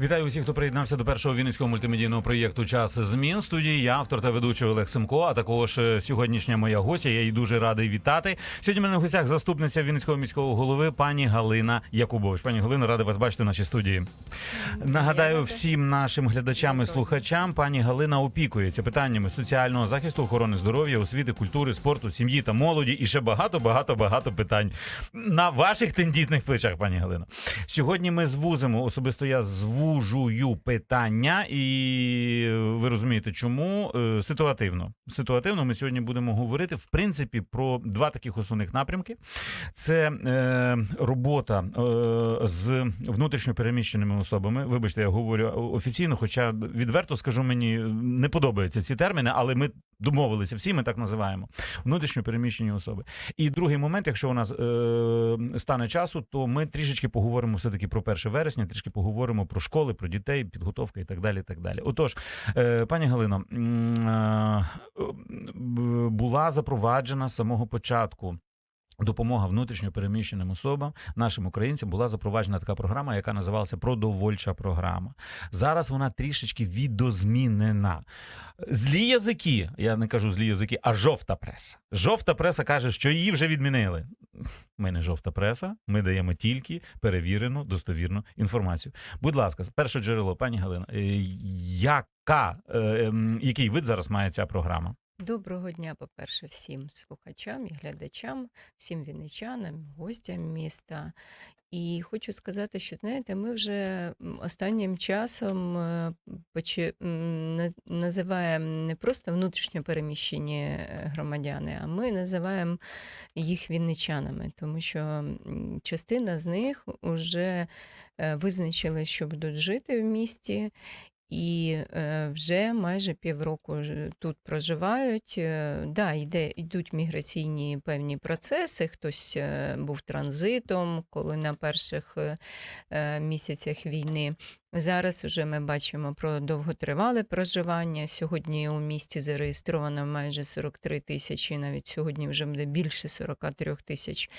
Вітаю усіх, хто приєднався до першого вінницького мультимедійного проєкту Час змін. Студії я, автор та ведучий Олег Семко, а також е, сьогоднішня моя гостя. Я її дуже радий вітати. Сьогодні в мене в гостях заступниця Вінницького міського голови пані Галина Якубович. Пані Галина, радий вас бачити в нашій студії. Нагадаю всім нашим глядачам і слухачам, пані Галина опікується питаннями соціального захисту, охорони здоров'я, освіти, культури, спорту, сім'ї та молоді і ще багато, багато, багато питань на ваших тендітних плечах, пані Галина. Сьогодні ми звузимо, особисто я звужую питання, і ви розумієте, чому Е, ситуативно. Ситуативно ми сьогодні будемо говорити в принципі про два таких основних напрямки: це е, робота е, з внутрішньо переміщеними особами. Вибачте, я говорю офіційно, хоча відверто скажу, мені не подобаються ці терміни, але ми домовилися всі, ми так називаємо внутрішньо переміщені особи. І другий момент, якщо у нас е, стане часу, то ми трішечки поговоримо все таки про 1 вересня, трішки поговоримо про школи, про дітей, підготовка і так далі. Так далі. Отож, е, пані Галино, е, б- була запроваджена з самого початку. Допомога внутрішньо переміщеним особам, нашим українцям, була запроваджена така програма, яка називалася продовольча програма. Зараз вона трішечки відозмінена. Злі язики, я не кажу злі язики, а жовта преса. Жовта преса каже, що її вже відмінили. Ми не жовта преса, ми даємо тільки перевірену достовірну інформацію. Будь ласка, перше джерело, пані Галина, е, яка, е, ем, який вид зараз має ця програма? Доброго дня, по-перше, всім слухачам і глядачам, всім вінничанам, гостям міста. І хочу сказати, що знаєте, ми вже останнім часом е, почи- називаємо не просто внутрішньо переміщені е, громадяни, а ми називаємо їх вінничанами, тому що частина з них вже визначили, що будуть жити в місті. І вже майже півроку ж тут проживають. Е, да, йде, йдуть міграційні певні процеси. Хтось е, був транзитом, коли на перших е, місяцях війни. Зараз вже ми бачимо про довготривале проживання. Сьогодні у місті зареєстровано майже 43 тисячі, навіть сьогодні вже буде більше 43 тисяч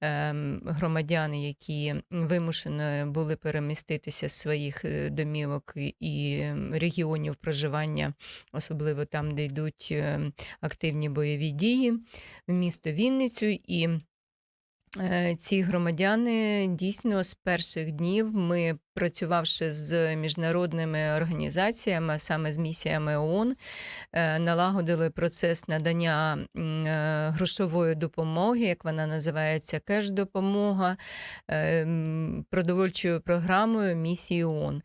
ем, громадян, які вимушені були переміститися з своїх е, домівок і- регіонів проживання, особливо там, де йдуть е, активні бойові дії, в місто Вінницю. І е, ці громадяни дійсно з перших днів ми. Працювавши з міжнародними організаціями, саме з місіями ООН, е, налагодили процес надання е, грошової допомоги, як вона називається, кеш-допомога е, продовольчою програмою місії ООН.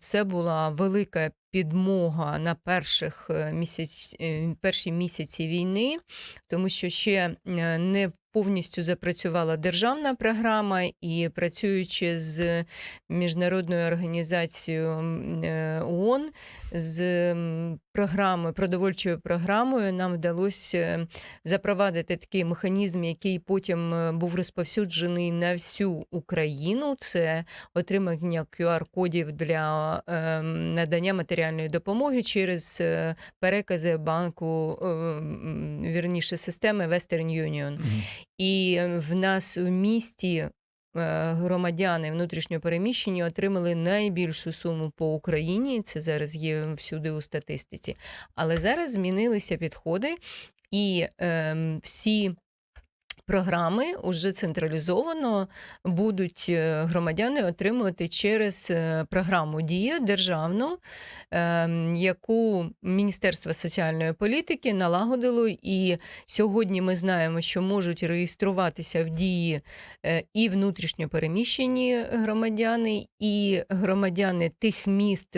Це була велика підмога на перших місяць, перші місяці війни, тому що ще не повністю запрацювала державна програма, і працюючи з міжнародною організацією е, ООН, з програмою, продовольчою програмою, нам вдалося запровадити такий механізм, який потім е, був розповсюджений на всю Україну. Це отримання QR-кодів для е, надання матеріальної допомоги через перекази банку, вірніше, системи Western Union. І е, в нас у місті громадяни внутрішньо переміщені отримали найбільшу суму по Україні. Це зараз є всюди у статистиці. Але зараз змінилися підходи, і е, всі. Програми уже централізовано будуть е, громадяни отримувати через е, програму Дія державну, ем, яку Міністерство соціальної політики налагодило. І сьогодні ми знаємо, що можуть реєструватися в дії е, і внутрішньо переміщені громадяни, і громадяни тих міст,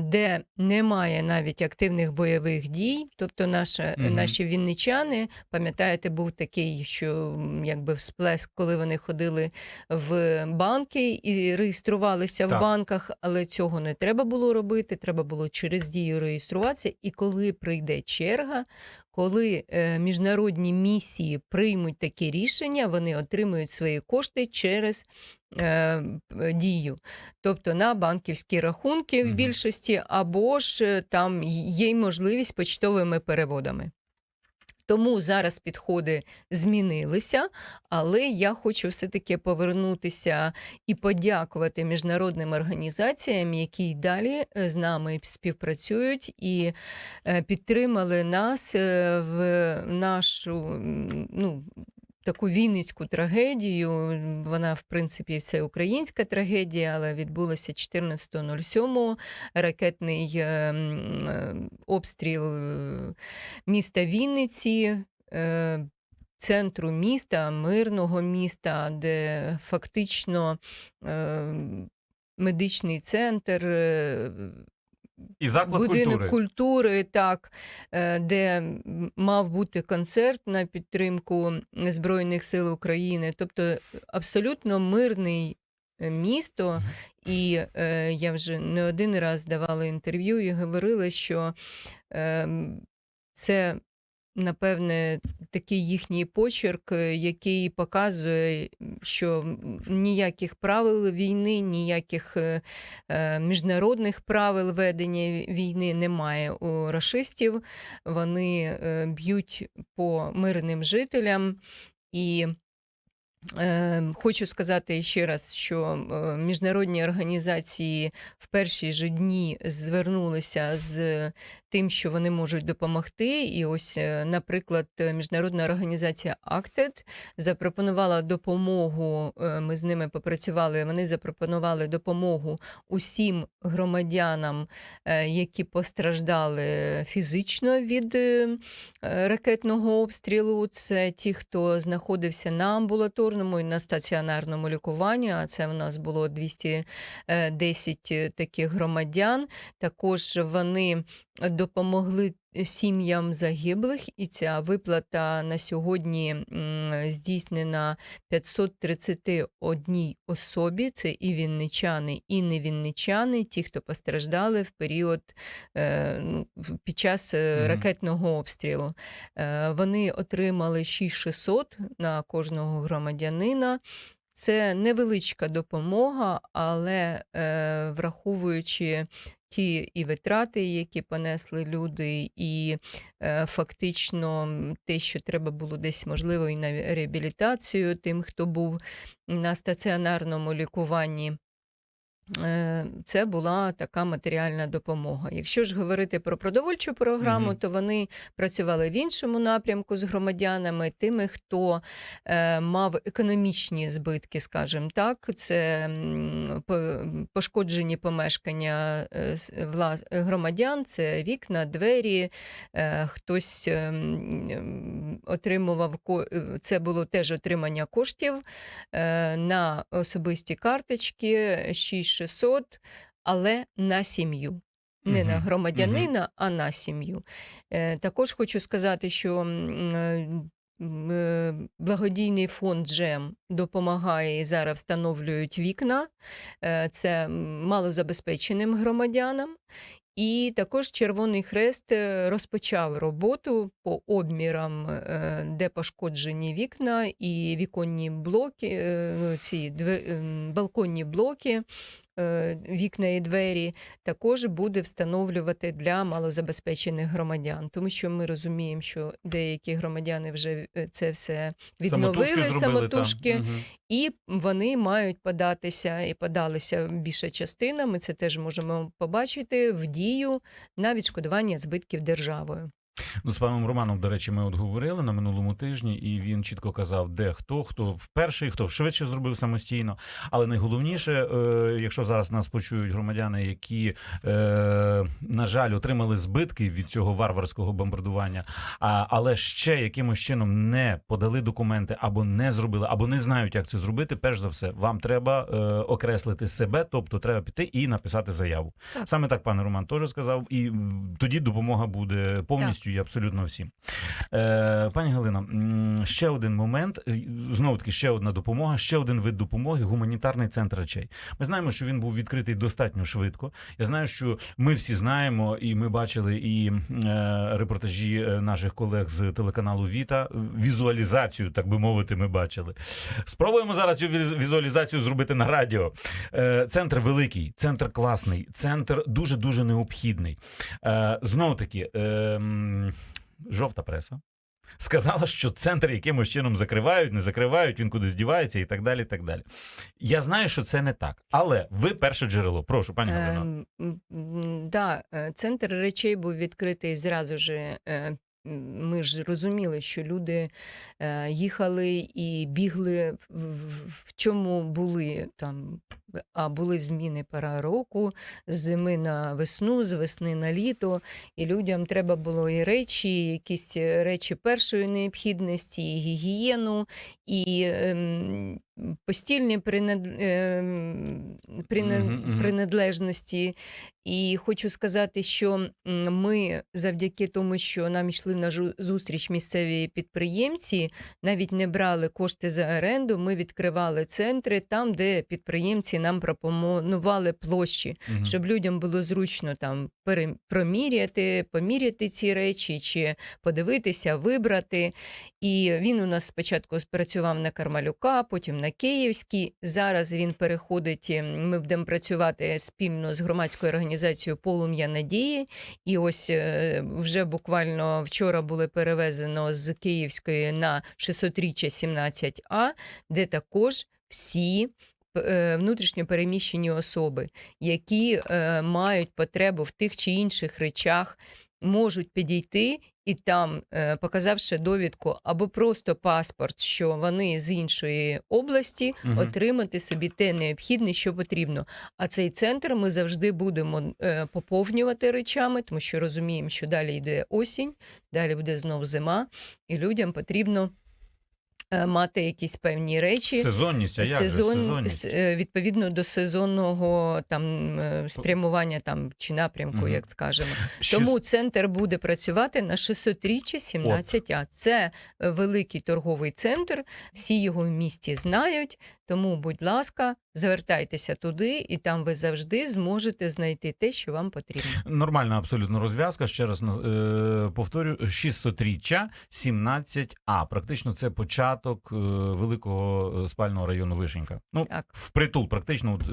де немає навіть активних бойових дій. Тобто, наша, Мгм. наші вінничани, пам'ятаєте, був такий людей, що якби всплеск, коли вони ходили в банки і реєструвалися Так. в банках, але цього не треба було робити. Треба було через дію реєструватися. І коли прийде черга, коли е, міжнародні місії приймуть такі рішення, вони отримують свої кошти через е, дію, тобто на банківські рахунки в більшості, або ж е, там є можливість почтовими переводами. Тому зараз підходи змінилися, але я хочу все-таки повернутися і подякувати міжнародним організаціям, які й далі е, з нами співпрацюють і е, підтримали нас е, в нашу ну, таку вінницьку трагедію. Вона, в принципі, це українська трагедія, але відбулася 14.07. Ракетний е, е, обстріл е, міста Вінниці. Центру міста, мирного міста, де фактично медичний центр, І заклад будинок культури. культури, так, е, де мав бути концерт на підтримку Збройних сил України. Тобто абсолютно мирний е, місто. І е, я вже не один раз давала інтерв'ю і говорила, що е, це. Напевне, такий їхній почерк, е, який показує, що ніяких правил війни, ніяких е, е, міжнародних правил ведення війни немає у рашистів. Вони б'ють по мирним жителям. І хочу сказати ще раз, що міжнародні організації в перші ж дні звернулися з тим, що вони можуть допомогти. І ось, е, наприклад, е, міжнародна організація Acted запропонувала допомогу. е, Ми з ними попрацювали. Вони запропонували допомогу усім громадянам, які постраждали фізично від ракетного обстрілу. Це ті, хто знаходився на амбулаторному і на стаціонарному лікуванні. А це в нас було 210 таких громадян. Також вони допомогли сім'ям загиблих, і ця виплата на сьогодні здійснена 531 особі. Це і вінничани, і невінничани, ті, хто постраждали в період е, ну, під час е, ракетного обстрілу. Е, Вони отримали 6600 на кожного громадянина. Це невеличка допомога, але е, враховуючи ті і витрати, які понесли люди, і е, фактично те, що треба було десь можливо і на реабілітацію тим, хто був на стаціонарному лікуванні. Е, Це була така матеріальна допомога. Якщо ж говорити про продовольчу програму, Мгм. то вони працювали в іншому напрямку з громадянами, тими, хто е, мав економічні збитки, скажімо так, це пошкоджені помешкання е, громадян, це вікна, двері, е, хтось ем, отримував це було теж отримання коштів е, на особисті карточки 6600, але на сім'ю. Не на громадянина, а на сім'ю. Е, Також хочу сказати, що е, е, благодійний фонд Джем допомагає і зараз встановлюють вікна. Це малозабезпеченим громадянам. І також Червоний Хрест розпочав роботу по обмірам, де пошкоджені вікна і віконні блоки, ну, ці ем, балконні блоки, вікна і двері, також буде встановлювати для малозабезпечених громадян, тому що ми розуміємо, що деякі громадяни вже е, це все відновили Самотужки зробили, самотужки. І вони мають податися і подалися більша частина. Ми це теж можемо побачити в дію на відшкодування збитків державою. Ну, з паном Романом, до речі, ми от говорили на минулому тижні, і він чітко казав, де хто, хто вперше, хто швидше зробив самостійно. Але найголовніше, е, якщо зараз нас почують громадяни, які, е, на жаль, отримали збитки від цього варварського бомбардування, а, але ще якимось чином не подали документи або не зробили, або не знають, як це зробити. Перш за все, вам треба е, окреслити себе, тобто треба піти і написати заяву. Так. Саме так пан Роман теж сказав, і тоді допомога буде повністю повністю і абсолютно всім. Е, пані Галино, м, ще один момент. Знову таки, ще одна допомога, ще один вид допомоги гуманітарний центр речей. Ми знаємо, що він був відкритий достатньо швидко. Я знаю, що ми всі знаємо, і ми бачили і е, репортажі е, наших колег з телеканалу Віта. Візуалізацію, так би мовити, ми бачили. Спробуємо зараз цю візуалізацію зробити на радіо. Е, Центр великий, центр класний, центр дуже дуже необхідний. Е, Знову таки, е, м, жовта преса. Сказала, що центр якимось чином закривають, не закривають, він кудись дівається і так далі. і так далі. Я знаю, що це не так. Але ви перше джерело. Прошу, пані. Ем, м, Да, е, центр речей був відкритий зразу ж. е, Ми ж розуміли, що люди е, їхали і бігли в чому були там. А були зміни пора року з зими на весну, з весни на літо, і людям треба було і речі, і якісь е, речі першої необхідності, і гігієну, і ем, постільні принад... ем, принад... Мгм. принадлежності. І хочу сказати, що ми завдяки тому, що нам йшли на зустріч місцеві підприємці, навіть не брали кошти за оренду. Ми відкривали центри там, де підприємці нам пропонували площі, Мгм. щоб людям було зручно там проміряти, поміряти ці речі, чи подивитися, вибрати. І він у нас спочатку працював на Кармалюка, потім на Київській. Зараз він переходить. ем, Ми будемо працювати спільно з громадською організацією Полум'я Надії. І ось е, вже буквально вчора були перевезено з Київської на 600-річчя 17А, де також всі. Е, Внутрішньо переміщені особи, які е, мають потребу в тих чи інших речах, можуть підійти і там, е, показавши довідку або просто паспорт, що вони з іншої області, Мгм. отримати собі те необхідне, що потрібно. А цей центр ми завжди будемо поповнювати речами, тому що розуміємо, що далі йде осінь, далі буде знов зима, і людям потрібно мати якісь певні речі. Сезонність, а як же? Сезон, сезонність? е, відповідно до сезонного там е, спрямування там чи напрямку, угу. як скажемо. Шіст... Тому центр буде працювати на 600-річчя 17А. Це е, великий торговий центр, всі його в місті знають. Тому, будь ласка, звертайтеся туди, і там ви завжди зможете знайти те, що вам потрібно. Нормальна абсолютно розв'язка. Ще раз е, повторю: 600-річчя 17А. Практично це початок е, великого е, спального району Вишенька. Ну, Так. впритул, практично от, е,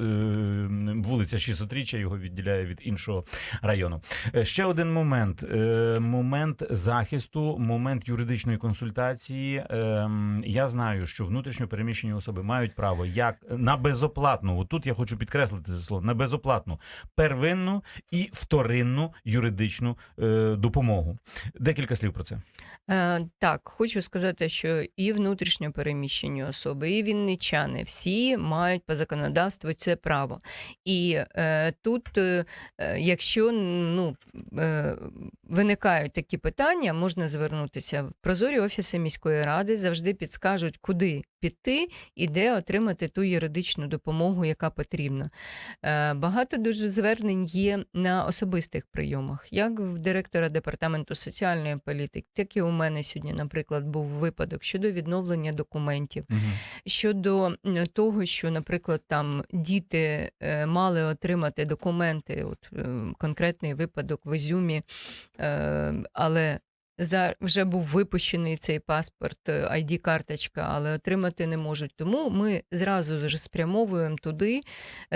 вулиця 600-річчя його відділяє від іншого району. Е, Ще один момент: е, момент захисту, момент юридичної консультації. Ем, Я знаю, що внутрішньо переміщені особи мають право як на безоплатну. Тут я хочу підкреслити це слово на безоплатну первинну і вторинну юридичну е, допомогу. Декілька слів про це. Е, так, хочу сказати, що і внутрішньо переміщені особи, і вінничани всі мають по законодавству це право. І е, тут, е, е, якщо ну, е, виникають такі питання, можна звернутися в прозорі офіси міської ради, завжди підскажуть, куди піти і де отримати ту юридичну допомогу, яка потрібна. Е, Багато дуже звернень є на особистих прийомах, як в директора департаменту соціальної політики, так і у мене сьогодні, наприклад, був випадок щодо відновлення документів, щодо того, що, наприклад, там діти е, мали отримати документи, от е, конкретний випадок в Ізюмі, але за вже був випущений цей паспорт, е, ID-карточка, але отримати не можуть. Тому ми зразу ж спрямовуємо туди,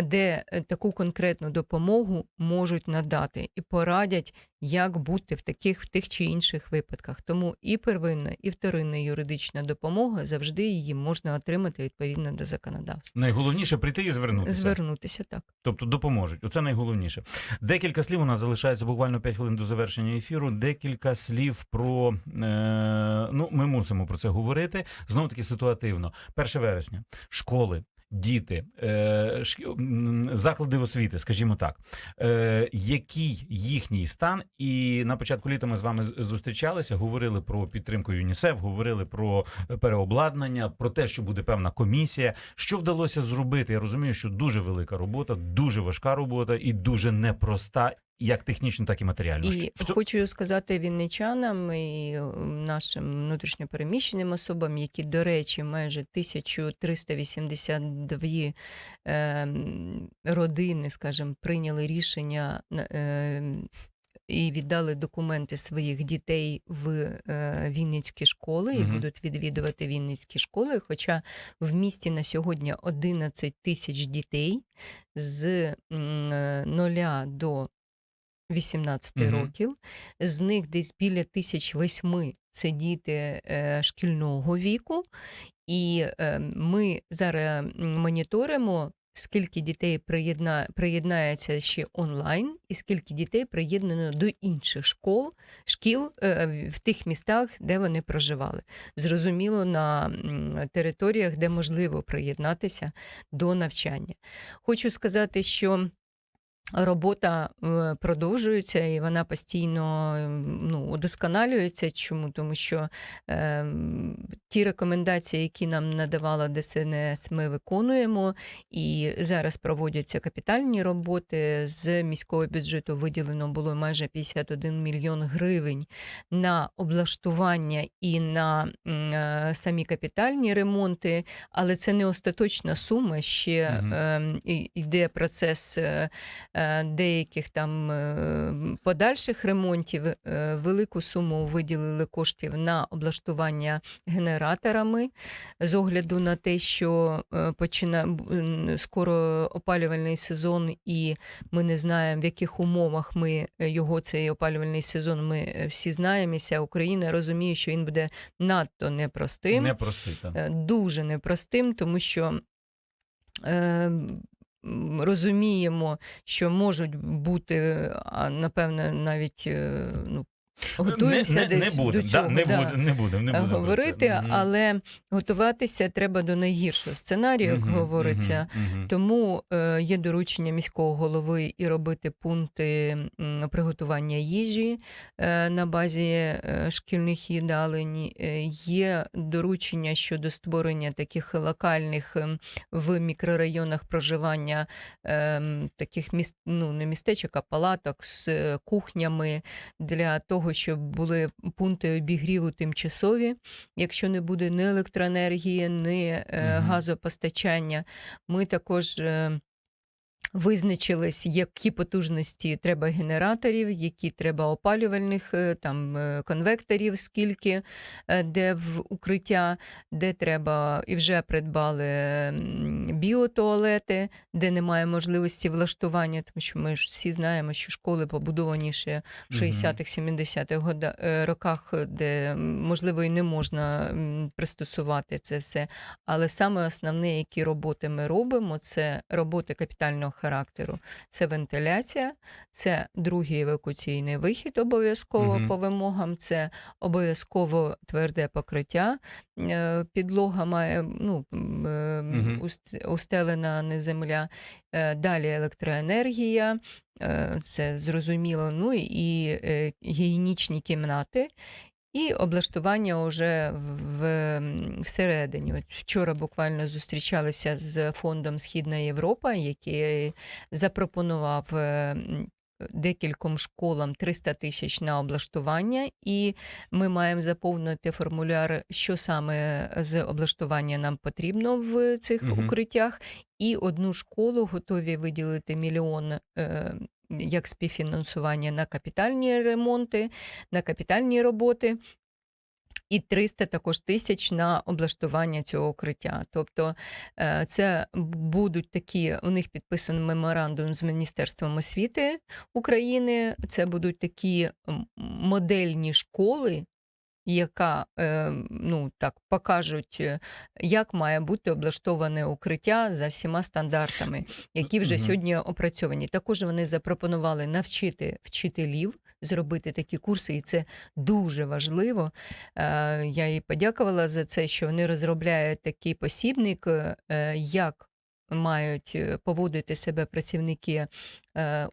де е, таку конкретну допомогу можуть надати і порадять, як бути в таких в тих чи інших випадках. Тому і первинна, і вторинна юридична допомога завжди її можна отримати відповідно до законодавства. Найголовніше прийти і звернутися. Звернутися так. Тобто допоможуть. Оце найголовніше. Декілька слів у нас залишається буквально 5 хвилин до завершення ефіру. Декілька слів про е, ну, ми мусимо про це говорити. Знову таки ситуативно. 1 вересня, школи. Діти, е, заклади освіти, скажімо так, е, який їхній стан, і на початку літа ми з вами зустрічалися, говорили про підтримку ЮНІСЕФ, говорили про переобладнання, про те, що буде певна комісія. Що вдалося зробити? Я розумію, що дуже велика робота, дуже важка робота і дуже непроста. Як технічно, так і матеріально. І Що- хочу сказати вінничанам і е, нашим внутрішньопереміщеним особам, які, до речі, майже 1382 е, родини, скажімо, прийняли рішення е, і віддали документи своїх дітей в е, Вінницькі школи і Мгм. будуть відвідувати Вінницькі школи. Хоча в місті на сьогодні 11 тисяч дітей з е, 0 до 18 Мгм. років. З них десь біля тисяч восьми це діти е, шкільного віку. І е, ми зараз моніторимо. Скільки дітей приєдна... приєднається ще онлайн, і скільки дітей приєднано до інших школ, шкіл е, в тих містах, де вони проживали. Зрозуміло, на територіях, де можливо приєднатися до навчання. Хочу сказати, що Робота е, продовжується і вона постійно ну, удосконалюється. Чому? Тому що е, ті рекомендації, які нам надавала ДСНС, ми виконуємо. І зараз проводяться капітальні роботи. З міського бюджету виділено було майже 51 мільйон гривень на облаштування і на е, самі капітальні ремонти, але це не остаточна сума. Ще Мгм. е, йде процес. е, е, деяких там е, подальших ремонтів. Е, Велику суму виділили коштів на облаштування генераторами з огляду на те, що е, почина скоро опалювальний сезон, і ми не знаємо, в яких умовах ми е, його цей опалювальний сезон. Ми е, всі знаємо, і вся Україна розуміє, що він буде надто непростим Непростий, так. е, дуже непростим, тому що е, розуміємо, що можуть бути, а напевне, навіть е, ну, готуємося не, не, десь не будем, до да, не да. будем, не будем, не е, будем про це. Говорити, але готуватися треба до найгіршого сценарію, як Мгм, говориться. мгм. Тому е, є доручення міського голови і робити пункти приготування їжі е, на базі е, шкільних їдалень. Е, є доручення щодо створення таких локальних ем, в мікрорайонах проживання ем, таких міст, ну, не містечок, а палаток з е, кухнями для того, щоб були пункти обігріву тимчасові, якщо не буде ні електроенергії, ні е, газопостачання. Ми також. Визначились, які потужності треба генераторів, які треба опалювальних е, там е, конвекторів, скільки е, де в укриття, де треба, і вже придбали біотуалети, де немає можливості влаштування, тому що ми ж всі знаємо, що школи побудовані ще в 60-х, 70-х е, роках, де можливо і не можна пристосувати це все. Але саме основне, які роботи ми робимо, це роботи капітального характеру. Це вентиляція, це другий евакуаційний вихід обов'язково Мгм. по вимогам, це обов'язково тверде покриття. Е, Підлога має ну, уст- устелена не земля. Е, Далі електроенергія. Це зрозуміло. Ну і гігієнічні кімнати. І облаштування вже в, всередині. От вчора буквально зустрічалися з фондом Східна Європа, який запропонував е, декільком школам 300 тисяч на облаштування, і ми маємо заповнити формуляр, що саме з облаштування нам потрібно в цих Мгм. укриттях. І одну школу готові виділити мільйон. Як співфінансування на капітальні ремонти, на капітальні роботи, і 300 також тисяч на облаштування цього укриття. Тобто е, це будуть такі, у них підписаний меморандум з Міністерством освіти України. Це будуть такі модельні школи. Яка е, ну так покажуть, е, як має бути облаштоване укриття за всіма стандартами, які вже сьогодні опрацьовані. Також вони запропонували навчити вчителів зробити такі курси, і це дуже важливо. Е, Я їй подякувала за це, що вони розробляють такий посібник, е, як мають поводити себе працівники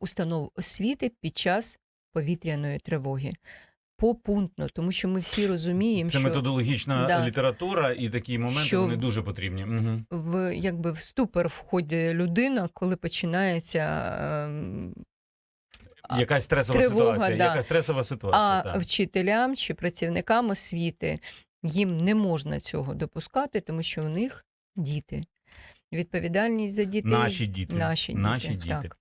установ освіти під час повітряної тривоги. Попунктно, тому що ми всі розуміємо, Це що методологічна Да. література, і такі моменти Що- вони дуже потрібні. Угу. в якби в ступор входить людина, коли починається ем, Якась стресова Тривога, ситуація. да. Якась стресова ситуація. А так. вчителям чи працівникам освіти їм не можна цього допускати, тому що у них діти. Відповідальність за дітей. Наші діти. Наші діти, Наші діти. так.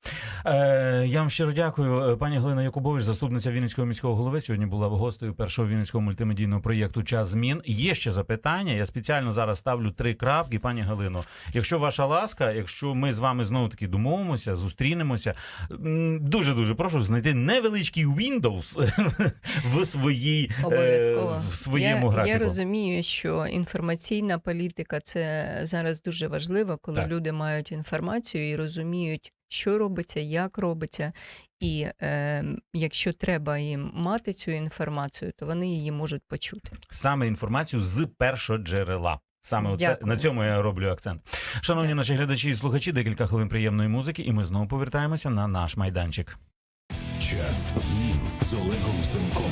Е, я вам щиро дякую. Е, Пані Галина Якубович, заступниця Вінницького міського голови, сьогодні була гостею першого вінницького мультимедійного проєкту Час змін. Є ще запитання. Я спеціально зараз ставлю три крапки. Пані Галино, якщо ваша ласка, якщо ми з вами знову таки домовимося, зустрінемося, дуже дуже прошу знайти невеличкий Windows в своїй е, Обов'язково. в своєму я, графіку. Я розумію, що інформаційна політика це зараз дуже важливо, коли Так. люди мають інформацію і розуміють, що робиться, як робиться. І е, якщо треба їм мати цю інформацію, то вони її можуть почути. саме інформацію з першого джерела. Саме оце, на цьому я роблю акцент. Шановні Дякую. наші глядачі і слухачі, декілька хвилин приємної музики, і ми знову повертаємося на наш майданчик. Час змін з Олегом Семком.